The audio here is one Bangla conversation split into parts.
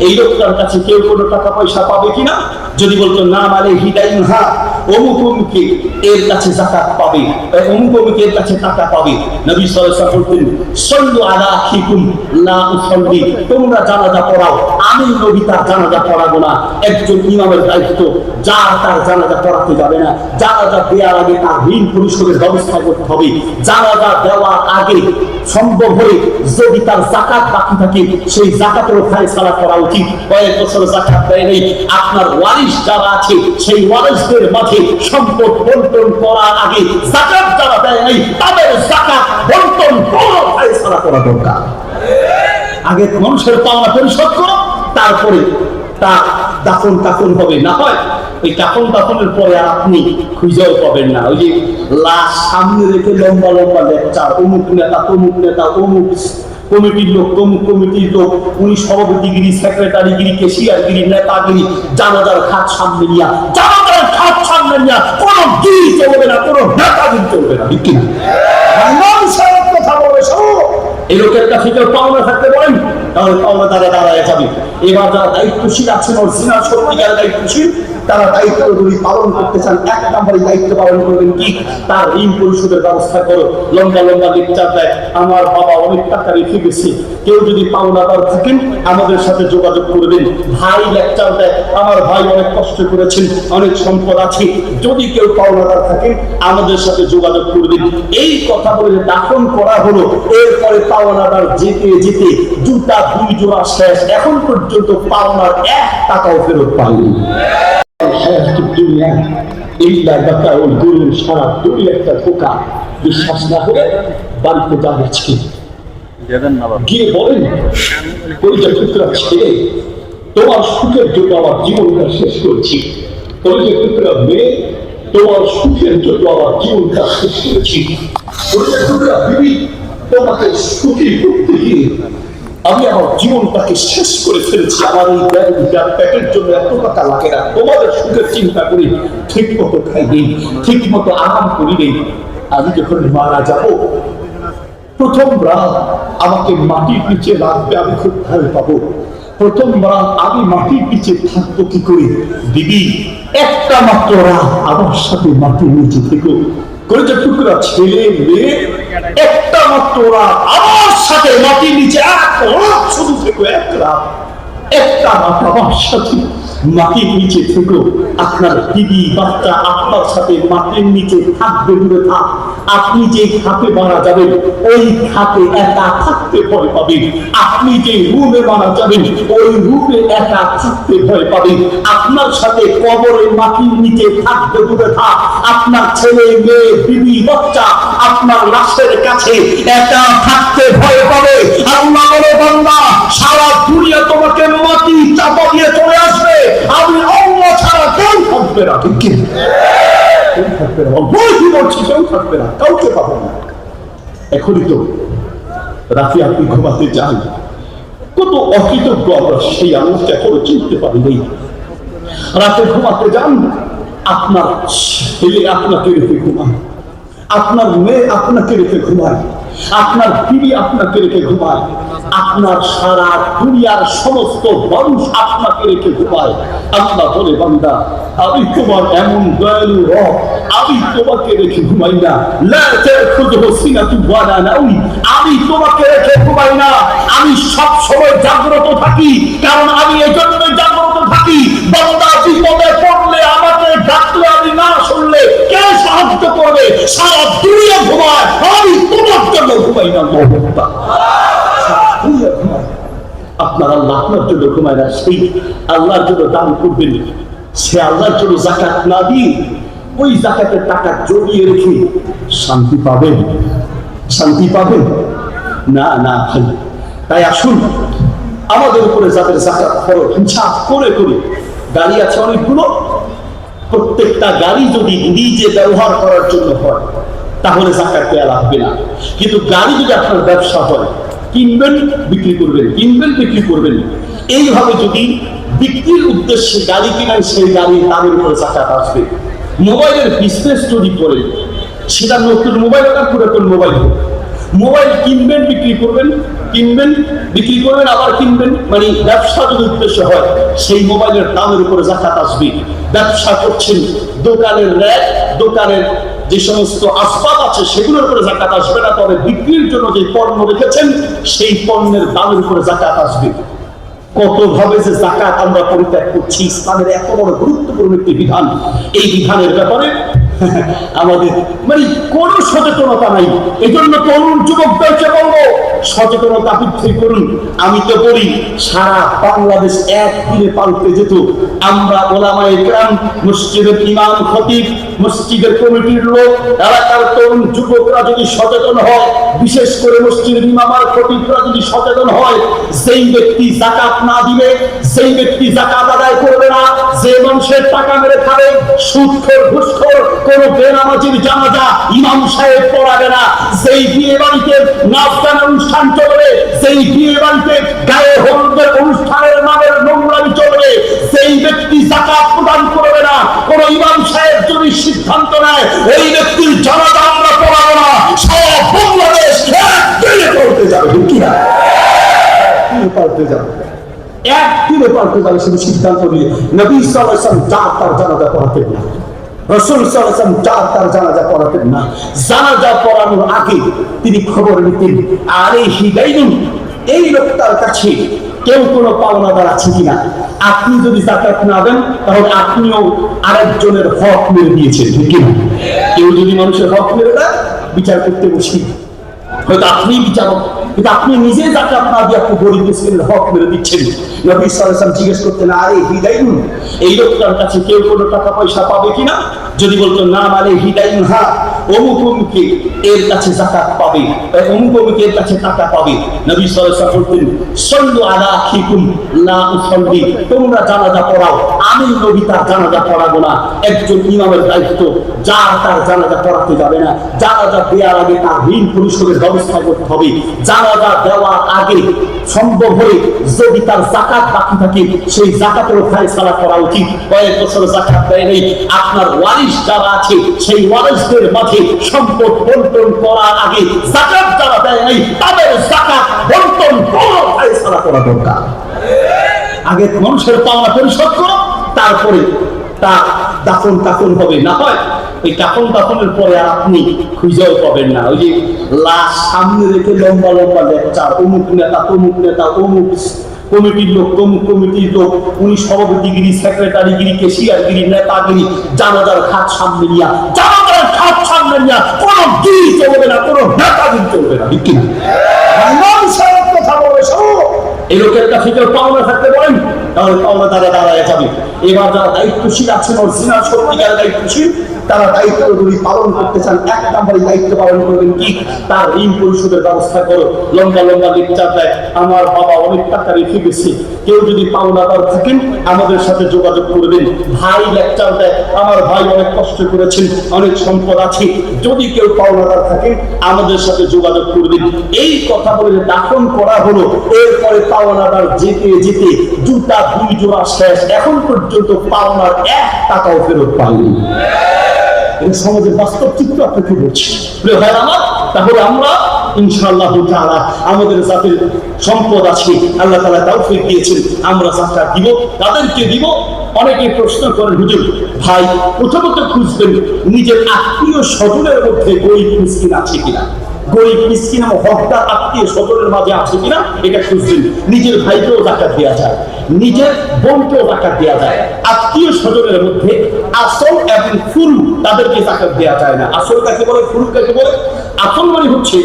এই লোকটার কাছে কেউ কোনো টাকা পয়সা পাবে কিনা? যদি বলতো, না মানে হিদাইন হা অমুক অমুকে এর কাছে জাকাত পাবে অমুক অমুকে এর কাছে টাকা পাবে। নবী সাল্লাল্লাহু বলতেন, সল্লু আলা লা উসাল্লি। তোমরা জানাজা পড়াও, আমি নবী তার জানাজা পড়াবো না। একজন ইমামের দায়িত্ব, যার তার জানাজা পড়াতে যাবে না। জানাজা দেওয়ার আগে তার ঋণ পরিশোধের ব্যবস্থা করতে হবে। জানাজা দেওয়ার আগে সম্ভব হলে যদি তার জাকাত বাকি থাকে, সেই জাকাতের ফায়সালা করা উচিত। কয়েক বছর জাকাত দেয় নেই। আপনার ওয়ারিশ যারা আছে, সেই ওয়ারিশদের মাঝে সম্পদ বন্টন করার আগে জাকাত যারা দেয় নাই, তাদের জাকাত বন্টন করে ফায়সালা করা দরকার। আগে মানুষের পাওনা পরিশোধ করো, তারপরে তা দাফন কাফন হবে না হয়, ওই কাফন দাফনের পরে আর আপনি খুঁজেও পাবেন না। ওই যে লাশ সামনে রেখে লম্বা লম্বা লেকচার, অমুক নেতা, তমুক নেতা অমুক কমিটির লোক, তমুক কমিটির লোক, উনি সভাপতিগিরি, সেক্রেটারিগিরি, কেশিয়ারগিরি, নেতাগিরি, জানাজার খাত সামনে নিয়া জানাজার না। কোনো গিরি চলবে না কোনো দিন চলবে না। ঠিক মানুষের কথা বলে শোনো এই লোকের কাছে কেউ পাওনা থাকতে পারেন তাহলে পাওনা তারা দাঁড়ায় যাবে। এবার যারা দায়িত্বশীল আছেন অরিজিনাল সত্যিকার দায়িত্বশীল তারা দায়িত্বগুলি পালন করতে চান, এক নম্বরে দায়িত্ব পালন করবেন কি? তার ঋণ পরিশোধের ব্যবস্থা করো। লম্বা লম্বা লেকচার দেয়। আমার বাবা অনেক টাকা রেখে গেছে। কেউ যদি পাওনাদার থাকেন, আমাদের সাথে যোগাযোগ করবেন। ভাই লেকচার দেয়। আমার ভাই অনেক কষ্ট করেছেন, অনেক সম্পদ আছে। যদি কেউ পাওনা পাওনাদার থাকেন, আমাদের সাথে যোগাযোগ করবেন। এই কথা বলে দাফন করা হলো। এরপরে পাওনাদার যেতে যেতে জুতা দুই জোড়া শেষ। এখন পর্যন্ত পাওনার এক টাকাও ফেরত পায়নি। হায়াত দুনিয়া ইল্লা বাকাউল গুরুর সারা দুনিয়া একটা ধোকা বিশ্বাস না হলে বাড়িতে যান আজকে গিয়ে বলেন পরিচয় টুকরা ছেড়ে তোমার সুখের জন্য আমার জীবনটা শেষ করছি। পরিচয় টুকরা মেয়ে তোমার সুখের জন্য আমার জীবনটা শেষ করেছি। পরিচয় টুকরা বিবি তোমাকে সুখী করতে গিয়ে আমি আমার জীবনটাকে শেষ করে ফেলেছি। আমার এই ব্যাগ প্যাকের জন্য এত টাকা লাগে না। তোমাদের সুখের চিন্তা করি। ঠিক মতো খাই নেই। ঠিক মতো আরাম করি নেই। আমি যখন মারা যাব, প্রথম রাত আমাকে মাটির নিচে রাখবে, আমি খুব ভয় পাবো। প্রথম রাত আমি মাটির নিচে থাকব কি করে? দিদি, একটা মাত্র রাত আমার সাথে মাটির নিচে থেকো। কলেজের টুকরা ছেলে মেয়ে, একটা মাত্র রাত আমার সাথে মাটির নিচে এক রাত শুধু থেকে এক রাত, একটা রাত আমার সাথে। মাটির নিচে থেকো আপনার দিদি, বাচ্চা আপনার সাথে মাটির নিচে থাকবে দূরে থাক। আপনি যে খাতে মারা যাবেন, ওই খাতে একা থাকতে ভয় পাবেন। আপনি যে রুমে মারা যাবেন, ওই রুমে একা থাকতে ভয় পাবেন। আপনার সাথে কবরে মাটির নিচে থাকবে দূরে থাক। আপনার ছেলে, মেয়ে বিবি বাচ্চা, আপনার লাশের কাছে একা থাকতে ভয় পাবে। আল্লাহ বলে, বান্দা, সারা দুনিয়া তোমাকে মাটি চাপা দিয়ে চলে আসবে। আমি অন্য ছাড়া কেউ থাকবে না। ঠিক কি? কেউ থাকবে না। বলছি বলছি কেউ থাকবে না। কাউকে পাবো না। এখনই তো রাতে আপনি ঘুমাতে যান। কত অকৃতজ্ঞ আমরা সেই আলোচনা করে চিনতে পারি নেই রাতে ঘুমাতে যান। আপনার ছেলে আপনাকে রেখে ঘুমায়। আপনার মেয়ে আপনাকে রেখে ঘুমায়। আপনার বিবি আপনাকে রেখে ঘুমায়। আপনার সারা দুনিয়ার সমস্ত মানুষ আপনাকে রেখে ঘুমায়। আল্লাহ বলে, বান্দা, আমি তোমার এমন দয়ালু রব, আমি তোমাকে রেখে ঘুমাই না। আমি তোমাকে রেখে ঘুমাই না। আমি সব সময় জাগ্রত থাকি, কারণ আমি এই জন্য জাগ্রত থাকি। বান্দা, বিপদে পড়লে আমাকে ডাকলে আমি না সাহায্য করবে? সারা দুনিয়া ঘুমায়, আমি তোমার জন্য ঘুমাই না মহব্বা আপনার আল্লাহ আপনার জন্য ঘুমায় না, সেই আল্লাহর জন্য দান করবেন। সে আল্লাহর জন্য জাকাত না ওই জাকাতের টাকা জমিয়ে রেখে শান্তি পাবেন। শান্তি পাবেন? না না ভাই। তাই আসুন, আমাদের উপরে যাদের জাকাত খরচ হিসাব করে করে গাড়ি আছে অনেকগুলো প্রত্যেকটা গাড়ি যদি নিজে ব্যবহার করার জন্য হয়, তাহলে জাকাত দেওয়া লাগবে না। কিন্তু গাড়ি যদি আপনার ব্যবসা হয়, কিনবেন, বিক্রি করবেন, কিনবেন, বিক্রি করবেন। এইভাবে যদি বিক্রির উদ্দেশ্যে গাড়ি কিনেন, সেই গাড়ি দামের উপরে জাকাত আসবে। মোবাইলের বিজনেস যদি করেন সেটা নতুন মোবাইল আর পুরাতন মোবাইল হোক? মোবাইল কিনবেন, বিক্রি করবেন, কিনবেন, বিক্রি করবেন, আবার কিনবেন। মানে ব্যবসা যদি উদ্দেশ্য হয়, সেই মোবাইলের দামের উপরে জাকাত আসবে। ব্যবসা করছেন, দোকানের র্যাক, দোকানের যে সমস্ত আসবাব আছে, সেগুলোর উপরে জাকাত আসবে না। তবে বিক্রির জন্য যে পণ্য রেখেছেন, সেই পণ্যের দামের উপরে জাকাত আসবে। কত ভাবে যে জাকাত আমরা পরিত্যাগ করছি, ইসলামের এত বড় গুরুত্বপূর্ণ একটি বিধান। এই বিধানের ব্যাপারে আমাদের। মানে কোনো সচেতনতা নাই। তরুণ যুবকদেরকে বলব সচেতনতা বৃদ্ধি করুন। আমি তো বলি, সারা বাংলাদেশ এক দিনে পাল্টে যেত। আমরা ওলামায়ে গ্রাম মসজিদের ইমাম, খতিব, মসজিদের কমিটির লোক, এলাকার তরুণ যুবকরা যদি সচেতন হয়, বিশেষ করে মসজিদের ইমাম আর খতিবরা যদি সচেতন হয়, যেই ব্যক্তি জাকাত না দিবে সেই ব্যক্তি জাকাত আদায় করবে না, যে মানুষের টাকা মেরে খাবে সুদখোর ঘুষখোর কোন বেনামাজির জানাজা ইমাম সাহেব পড়াবে না। সেই বিয়ে বাড়িতে নাচ অনুষ্ঠান চলবে সেই বিয়ে বাড়িতে গায়ে হলুদের অনুষ্ঠানের নামের নোংরামি চলবে সেই ব্যক্তি জাকাত প্রদান করবে না, কোন ইমাম সাহেব যদি সিদ্ধান্ত নেয় ওই ব্যক্তির জানাজা আমরা পড়াবো না। সব বাংলাদেশ পড়তে যাবে কি না পাল্টে যাবে। একদিনে পাল্টে যাবে শুধু সিদ্ধান্ত নিয়ে। নবী ওয়াসাল্লাম যা তার জানাজা পড়াতেন না। রসুল সাল্লাম চার তার জানাজা পড়াতেন না। জানাজা পড়ানোর আগে তিনি খবর নিতেন, আর এই হিদাইনুন এই লোকটার কাছে কেউ কোনো পাওনাদার আছে কিনা? আপনি যদি জাকাত না দেন, তাহলে আপনিও আরেকজনের হক মেরে দিয়েছেন কেউ যদি মানুষের হক মেরে দেয়, বিচার করতে বসি। হয়তো আপনি বিচারক, কিন্তু আপনি নিজে যাকে আপনার দিয়ে আপনি গরিব মিসকিনের হক মেরে দিচ্ছেন। নবী সালাম জিজ্ঞেস করতেন, আরে হিদাইন এই লোকটার কাছে কেউ কোনো টাকা পয়সা পাবে কিনা? যদি বলতো, না মানে হিদাইন হা অমুক অমুকে এর কাছে জাকাত পাবে অমুক অমুকে এর কাছে টাকা পাবে। নবী সাল্লাল্লাহু বলতেন, সল্লু আলা লা উসাল্লি। তোমরা জানাজা পড়াও, আমি নবী তার জানাজা পড়াবো না। একজন ইমামের দায়িত্ব, যার তার জানাজা পড়াতে যাবে না। জানাজা দেওয়ার আগে তার ঋণ পরিশোধের ব্যবস্থা করতে হবে। জানাজা দেওয়ার আগে সম্ভব হলে যদি তার জাকাত বাকি থাকে, সেই জাকাতের ফায়সালা করা উচিত। কয়েক বছর জাকাত দেয় নেই। আপনার ওয়ারিশ যারা আছে, সেই ওয়ারিশদের মাঝে সম্পদ বন্টন করার আগে জাকাত যারা দেয় নাই, তাদের জাকাত বন্টন বড় ফায়সালা করা দরকার। আগে মানুষের পাওনা পরিশোধ করো, তারপরে তা দাফন কাফন হবে না হয়, ওই কাফন দাফনের পরে আর আপনি খুঁজেও পাবেন না। ওই যে লাশ সামনে রেখে লম্বা লম্বা লেকচার, অমুক নেতা, তমুক নেতা অমুক কমিটির লোক, তমুক কমিটির লোক, উনি সভাপতিগিরি সেক্রেটারিগিরি কেশিয়ারগিরি নেতাগিরি জানাজার খাট সামনে নিয়া সামনে নিয়া কোনো গিরি চলবে না কোনো দিন চলবে না। ঠিক মানুষের কথা বলে সব এই লোকের কাছে কেউ পাওনা থাকতে পারেন? তাহলে পাওনা তারা দাঁড়ায় যাবে। এবার যারা দায়িত্বশীল আছেন অরিজিনাল সত্যিকার দায়িত্বশীল তারা দায়িত্বগুলি পালন করতে চান, এক নম্বরে দায়িত্ব পালন করবেন কি? তার ঋণ পরিশোধের ব্যবস্থা করো। লম্বা লম্বা লেকচার দেয়। আমার বাবা অনেক টাকা রেখে গেছে। কেউ যদি পাওনাদার থাকেন, আমাদের সাথে যোগাযোগ করবেন। ভাই লেকচার দেয়। আমার ভাই অনেক কষ্ট করেছেন, অনেক সম্পদ আছে। যদি কেউ পাওনাদার থাকেন, আমাদের সাথে যোগাযোগ করবেন। এই কথা বলে দাফন করা হলো। এরপরে পাওনাদার যেতে যেতে জুতা দুই জোড়া শেষ। এখন পর্যন্ত পাওনার এক টাকাও ফেরত পাইনি এটা সমাজের বাস্তব চিত্র আপনাকে বলছি প্রিয় ভাই আমার, তাহলে আমরা, ইনশাআল্লাহ তাআলা, আমাদের জাতির সম্পদ আছে, আল্লাহ তাআলা তৌফিক দিয়েছেন, আমরা যাকাত দিব, তাদেরকে দিব। অনেকে প্রশ্ন করেন, হুজুর, ভাই, প্রথমত খুঁজবেন, নিজের আত্মীয় স্বজনের মধ্যে গরিব মিসকিন আছে কিনা? গরিব মিসকিন এবং হকদার আত্মীয় স্বজনের মাঝে আছে কিনা, এটা খুঁজছেন নিজের ভাইকেও জাকাত দেওয়া যায়, নিজের বোনকেও জাকাত দেওয়া যায়। আত্মীয় স্বজনের মধ্যে আসল এবং ফুল তাদেরকে জাকাত দেওয়া যায় না। আসল কাকে বলে? ফুল কাকে বলে? আসল মানে হচ্ছে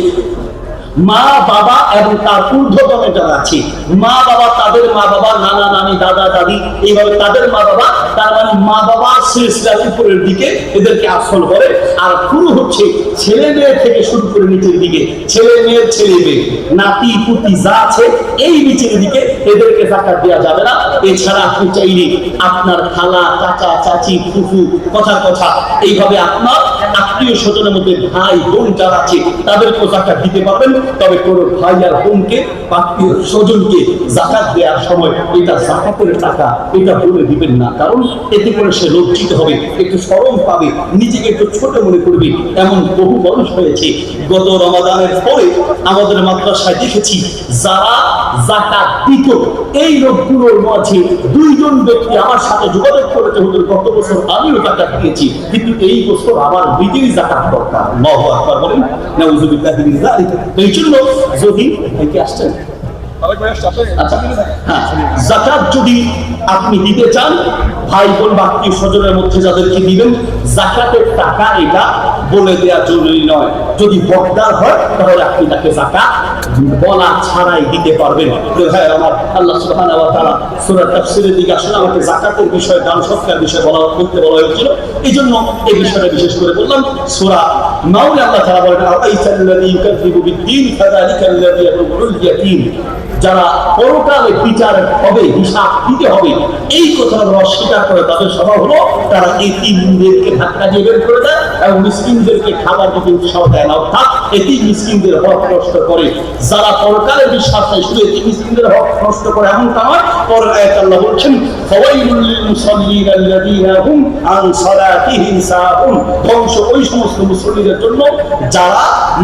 মা, বাবা এবং তার ঊর্ধ্বতনে যারা আছে, মা, বাবা, তাদের মা, বাবা, নানা, নানি, দাদা, দাদি, এইভাবে তাদের মা, বাবা, তার মানে মা, বাবা, সিলসিলার উপরের দিকে এদেরকে আসল করে। আর পুরো হচ্ছে ছেলে মেয়ে থেকে শুরু করে নিচের দিকে, ছেলে মেয়ের ছেলে মেয়ে, নাতি, পুতি যা আছে, এই নিচের দিকে এদেরকে জাকাত দেওয়া যাবে না। এছাড়া আপনি চাইলে আপনার খালা, চাচা, চাচি, ফুফু, কথা কথা, এইভাবে আপনার আত্মীয় স্বজনের মধ্যে ভাই বোন যারা আছে তাদেরকে জাকাত দিতে পারবেন। তবে কোনো ভাই আর বোনকে, আত্মীয় স্বজনকে জাকাত দেওয়ার সময় এটা জাকাতের টাকা এটা বলে দিবেন না। কারণ এতে করে সে লজ্জিত হবে, একটু সরম পাবে, নিজেকে একটু ছোট মনে করবে। এমন বহু মানুষ হয়েছে, গত রমাদানের পরে আমাদের মাদ্রাসায় দেখেছি, যারা জাকাত দিত এই লোকগুলোর মাঝে দুইজন ব্যক্তি আমার সাথে যোগাযোগ করেছে হুজুর গত বছর আমিও ওটা দিয়েছি কিন্তু এই বছর আমার নিজেরই জাকাত দরকার। আল্লাহু আকবার বলেন নাউজুবিল্লাহি মিন যালিক। এই জন্য যদি থেকে আসছেন। আচ্ছা হ্যাঁ জাকাত যদি আপনি দিতে চান, ভাই বোন বা স্বজনের মধ্যে যাদেরকে দিবেন, জাকাতের টাকা এটা বলে দেওয়া জরুরি নয়। যদি বকদার হয়, তাহলে আপনি তাকে জাকাত বলা ছাড়াই দিতে পারবেন। হ্যাঁ আমার আল্লাহ দিকে আসলে আমাকে জাকাতের বিষয়ে, দান সৎকার বিষয়ে বলা বলতে বলা হয়েছিল। এই বিষয়টা বিশেষ করে বললাম, সূরা মাউলে আল্লাহ তাআলা বলেন যারা পরকালে বিচার হবে, হিসাব দিতে হবে এই কথা অস্বীকার করে তাদের স্বভাব হলো, তারা এই তিনদেরকে ধাক্কা দিয়ে বের করে দেয় এবং মিসকিনদেরকে খাবার দিতে উৎসাহ দেয় না। অর্থাৎ এটি মিসকিনদের হক নষ্ট করে। যারা পরকালে বিশ্বাস নেই শুধু এটি মিসকিনদের হক নষ্ট করে এমনটা নয় পরের আয়াত বলছেন মুসাল্লিন আল্লাযীনা হুম আন সালাতিহিম ধ্বংস ওই সমস্ত মুসল্লিদের জন্য যারা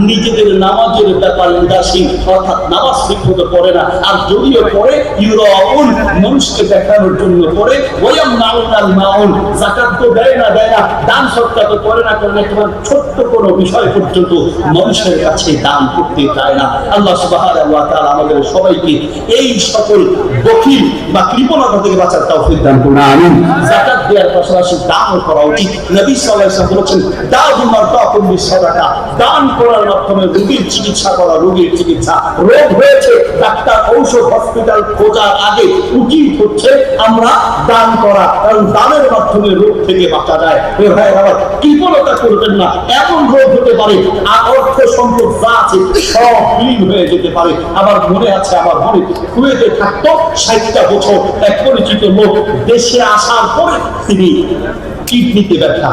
নিজেদের নামাজের ব্যাপারে উদাসীন, অর্থাৎ নামাজ ঠিকমতো পড়ে না, আর যদিও পড়ে, ইউরাউন, মানুষকে দেখানোর জন্য পড়ে ওয়াম নাউনাল মাউন, যাকাত তো দেয় না দেয় না। দান সৎকার তো করে না করে তোমার ছোট্ট কোনো বিষয় পর্যন্ত মানুষের কাছে দান করতে চায় না। আল্লাহ সুবহানাহু আমাদের সবাইকে এই সকল বকিল বা কৃপণতা থেকে বাঁচার তৌফিক দান করুন, আমিন। যাকাত দেওয়ার পাশাপাশি দানও করা উচিত। নবী সাল্লাল্লাহু আলাইহি ওয়াসাল্লাম বলেছেন দাউল মারতাকুম দান করার মাধ্যমে রোগীর চিকিৎসা করা, রোগীর চিকিৎসা। রোগ হয়েছে, ডাক্তার ঔষধ, হসপিটাল খোঁজার আগে উচিত হচ্ছে আমরা দান করা কারণ দানের মাধ্যমে রোগ থেকে বাঁচা যায়। ভাই আবার কৃপণতা করবেন না, এমন রোগ হতে পারে, আর অর্থ সম্পদ যা আছে সব বিলীন হয়ে যেতে পারে। আবার মনে আছে, আমার মনে কুয়েতে থাকতো ষাটটা বছর এক পরিচিত লোক দেশে আসার পরে তিনি কিডনিতে ব্যথা।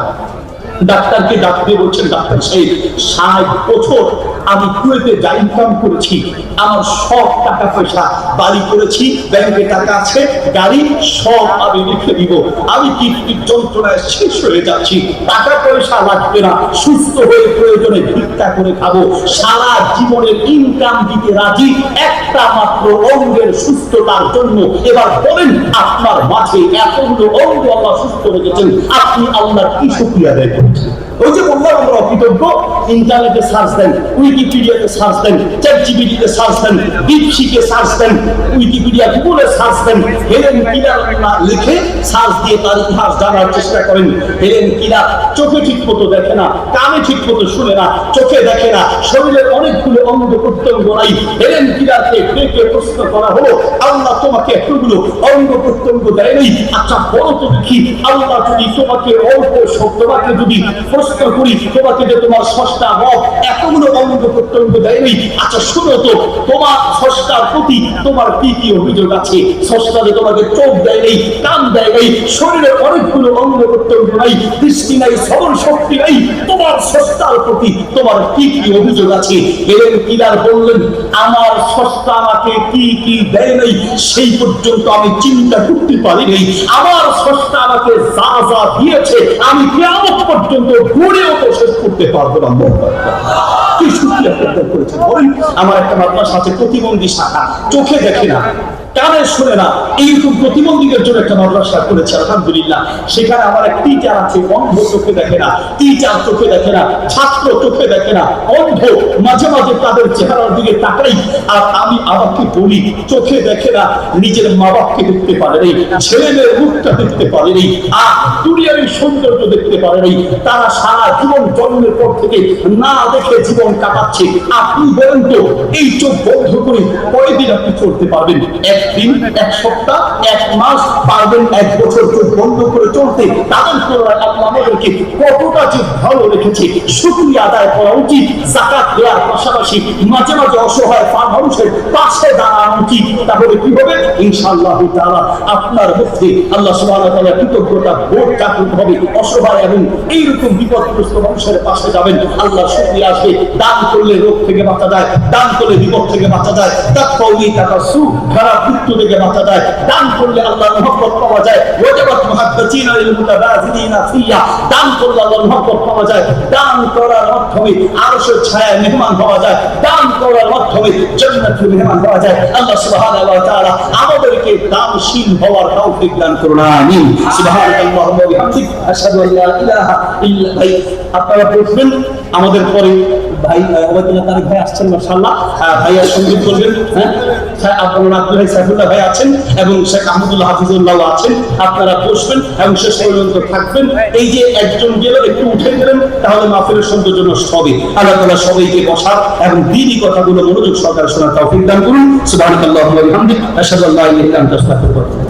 ডাক্তারকে ডাকতে বলছেন, ডাক্তার সাহেব, ষাট বছর আমি কুয়েতে যা ইনকাম করেছি, আমার সব টাকা পয়সা বাড়ি করেছি, ব্যাংকে টাকা আছে, গাড়ি সব আমি লিখে দিব। আমি কিডনির যন্ত্রণায় শেষ হয়ে যাচ্ছি। টাকা পয়সা লাগবে না, সুস্থ হয়ে প্রয়োজনে ভিক্ষা করে খাব। সারা জীবনের ইনকাম দিতে রাজি, একটা মাত্র অঙ্গের সুস্থতার জন্য। এবার বলেন, আপনার মাঝে এতগুলো অঙ্গ আল্লাহ সুস্থ রেখেছেন, আপনি আল্লাহর কি শুক্রিয়া দেয় করছেন? ওই যে বললাম আমরা ইন্টারনেটে সার্চ দেন, উইকিপিডিয়াতে সার্চ দেন চ্যাট জিপিটিতে সার্চ দেন, ডিপসিকে সার্চ দেন, উইকিপিডিয়া গুগলে সার্চ দেন, হেলেন কিলার লিখে সার্চ দিয়ে তার ইতিহাস জানার চেষ্টা করেন। হেলেন কিলার চোখে ঠিক মতো দেখে না, কানে ঠিক মতো শুনে না, চোখে দেখে না, শরীরের অনেকগুলো অঙ্গ প্রত্যঙ্গ নাই। হেলেন কিলারকে ডেকে প্রশ্ন করা হলো, আল্লাহ তোমাকে এতগুলো অঙ্গ প্রত্যঙ্গ দেয়নি আচ্ছা বলো তো দেখি, আল্লাহ যদি তোমাকে অল্প তোমাকে যদি প্রশ্ন করি, তোমাকে যে তোমার ষষ্ঠা রব এতগুলো অঙ্গ প্রত্যঙ্গ দেয়নি। আচ্ছা শুনো তো, তোমার ষষ্ঠার প্রতি তোমার কি কি অভিযোগ আছে? ষষ্ঠা যে তোমাকে চোখ দেয় নেই কান দেয় নেই শরীরের অনেকগুলো অঙ্গ প্রত্যঙ্গ নাই, দৃষ্টি নাই সবল শক্তি নাই, তোমার ষষ্ঠার প্রতি তোমার কি কি অভিযোগ আছে? এলেন কিলার বললেন, আমার ষষ্ঠা আমাকে কি কি দেয় নাই, সেই পর্যন্ত আমি চিন্তা করতে পারি নাই আমার ষষ্ঠা আমাকে যা যা দিয়েছে, আমি কেমন পর্যন্ত ঘুরেও তো শেষ করতে পারব না কি প্রদান করেছেন আমার একটা মাদ্রাসা সাথে প্রতিবন্ধী শাখা। চোখে দেখি না। কানে শুনে না। এইরকম প্রতিবন্ধীদের জন্য একটা মাদ্রাসা করেছে আলহামদুলিল্লাহ। সেখানে আমার এক টিচার আছে, অন্ধ চোখে দেখে না টিচার চোখে দেখে না, ছাত্র চোখে দেখে না, অন্ধ মাঝে মাঝে তাদের চেহারার দিকে তাকাই আর আমি আমাকে বলি, চোখে দেখে না, নিজের মা বাপকে দেখতে পারে নেই ছেলে মেয়ের মুখটা দেখতে পারে নেই, আর দুনিয়ার সৌন্দর্য দেখতে পারে নেই। তারা সারা জীবন জন্মের পর থেকে না দেখে জীবন কাটাচ্ছে। আপনি বলেন তো, এই চোখ বন্ধ করে কয়দিন আপনি চলতে পারবেন? এক একদিন, এক সপ্তাহ, এক মাস পারবেন এক বছর চোখ বন্ধ করে চলতে। তাদের তুলনায় আল্লাহ আমাদেরকে কতটা যে ভালো রেখেছে, শুক্রিয়া আদায় করা উচিত। জাকাত দেওয়ার পাশাপাশি মাঝে মাঝে অসহায় পা মানুষের পাশে দাঁড়ানো উচিত। তাহলে কি হবে? ইনশাআল্লাহ তাআলা আপনার মধ্যে আল্লাহ ওয়া কৃতজ্ঞতা বোধ জাগ্রত হবে। অসহায় এবং এইরকম বিপদগ্রস্ত মানুষের পাশে যাবেন। আল্লাহ শুকরিয়া আসবে। দান করলে রোগ থেকে বাঁচা যায়, দান করলে বিপদ থেকে বাঁচা যায়। তাকওয়ি তাকাসু খারাপ মৃত্যু থেকে বাঁচা যায় দান করলে আল্লাহর মহব্বত পাওয়া যায়। ওয়াজাবাত মুহাদ্দাতিনা লিল মুতাবাযিলিনা ফিয়া দান করলে আল্লাহর মহব্বত পাওয়া যায়। দান করার মাধ্যমে আরশের ছায়ায় মেহমান হওয়া যায়। দান করার মাধ্যমে জান্নাতুল মেহমান হওয়া যায়। আল্লাহ সুবহানাহু ওয়া তাআলা আমাদেরকে দানশীল হওয়ার তৌফিক দান করুন, আমিন। সুবহানাল্লাহি ওয়া বিহামদিহি, আশহাদু আল্লা ইলাহা ইল্লা আপনারা বলবেন আমাদের পরে ভাই ভাই আসছেন, মাশাআল্লাহ। ভাইয়া করবেন হ্যাঁ? ভাই আছেন এবং আছেন। আপনারা বসবেন এবং শেষ পর্যন্ত থাকবেন। এই যে একজন একটু উঠে গেলেন, তাহলে আল্লাহ সবাইকে বসার এবং দিনই কথাগুলো মনোযোগ সহকারে শোনার তৌফিক দান করুন। সুবহানাল্লাহি ওয়া বিহামদিহি, আশহাদু আল্লা ইলাহা